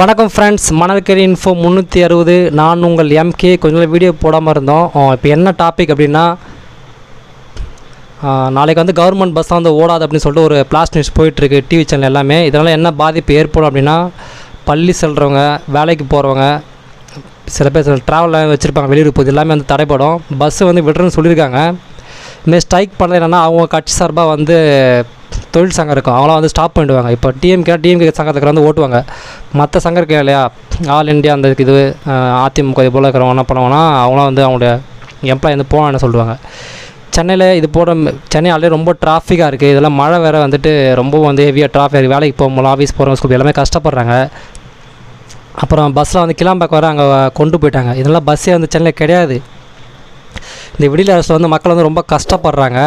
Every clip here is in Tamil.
வணக்கம் ஃப்ரெண்ட்ஸ் மணல்கரி இன்ஃபோ முந்நூற்றி அறுபது. நான் உங்கள் எம்கே கொஞ்ச நாள் வீடியோ போடாமல் இருந்தோம். இப்போ என்ன டாபிக் அப்படின்னா நாளைக்கு வந்து கவர்மெண்ட் பஸ் வந்து ஓடாது அப்படின்னு சொல்லிட்டு ஒரு பிளாஸ் நியூஸ் போயிட்டுருக்கு டிவி சேனல் எல்லாமே. இதனால் என்ன பாதிப்பு ஏற்படும் அப்படின்னா பள்ளி செல்கிறவங்க வேலைக்கு போகிறவங்க சில பேர் சில ட்ராவலில் வச்சுருப்பாங்க வெளியூர் போகுது எல்லாமே வந்து தடைப்படும். பஸ்ஸு வந்து விடுறேன்னு சொல்லியிருக்காங்க. இதுமாரி ஸ்ட்ரைக் பண்ணல என்னென்னா அவங்க கட்சி சார்பாக வந்து தொழில் சங்கம் இருக்கும். அவங்களாம் வந்து ஸ்டாப் பண்ணிடுவாங்க. இப்போ டிஎம்கே டிஎம்கே சங்கத்துக்கு வந்து ஓட்டுவாங்க. மற்ற சங்கம் இருக்கு இல்லையா? ஆல் இந்தியா அந்த இது அதிமுக இது போல் இருக்கிறவங்க என்ன பண்ணுவாங்கன்னா அவங்களாம் வந்து அவங்களுடைய எம்ப்ளாய் வந்து போவான்னு சொல்லுவாங்க. சென்னையில் இது போட சென்னை ஆல்ரெடி ரொம்ப டிராஃபிக்காக இருக்குது இதெல்லாம் மழை வேறு வந்துட்டு ரொம்ப வந்து ஹெவியாக டிராஃபிக் வேலைக்கு போகும்போது ஆஃபீஸ் போகிறவங்க ஸ்கூல் எல்லாமே கஷ்டப்படுறாங்க. அப்புறம் பஸ்ஸில் வந்து கிளாம்பாக் வர அங்கே கொண்டு போயிட்டாங்க. இதெல்லாம் பஸ்ஸே வந்து சென்னையில் கிடையாது. இந்த விடியல் அரசில் வந்து மக்கள் வந்து ரொம்ப கஷ்டப்படுறாங்க.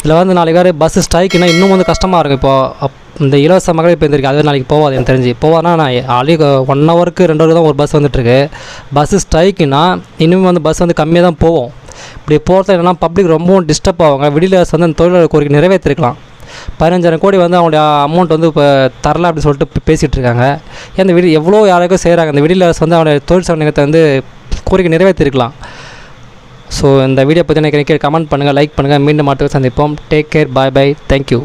இதில் வந்து நாளைக்கு வேறு பஸ்ஸு ஸ்ட்ரைக்குன்னா இன்னும் வந்து கஷ்டமாக இருக்கும். இப்போ இந்த இலவச மகளிர் இப்போ இருந்திருக்கு அது நாளைக்கு போகாது எனக்கு தெரிஞ்சு. போவாதுன்னா நான் ஆல்ரெடி ஒன் ஹவருக்கு ரெண்டு ஹவருக்கு தான் ஒரு பஸ் வந்துட்டுருக்கு. பஸ்ஸு ஸ்ட்ரைக்குன்னா இன்னும் வந்து பஸ் வந்து கம்மியாக தான் போகும். இப்படி போகிறது என்னென்னா பப்ளிக் ரொம்பவும் டிஸ்டர்ப் ஆவாங்க. விடியல் வந்து அந்த தொழிலாளர் கோரிக்கை நிறைவேற்றிருக்கலாம். பதினஞ்சாயிரம் கோடி வந்து அவங்களுடைய அமௌண்ட் வந்து இப்போ தரல அப்படின்னு சொல்லிட்டு பேசிகிட்டு இருக்காங்க. ஏன் இந்த விடி எவ்வளோ யாருக்கும் செய்கிறாங்க இந்த விடியல் வந்து அவனுடைய தொழில் சங்கத்தை வந்து கோரிக்கை நிறைவேற்றிருக்கலாம். ஸோ இந்த வீடியோ பற்றி எனக்கு கமெண்ட் பண்ணுங்கள் லைக் பண்ணுங்கள் மீண்டும் மட்டும் சந்திப்போம். Take care bye bye thank you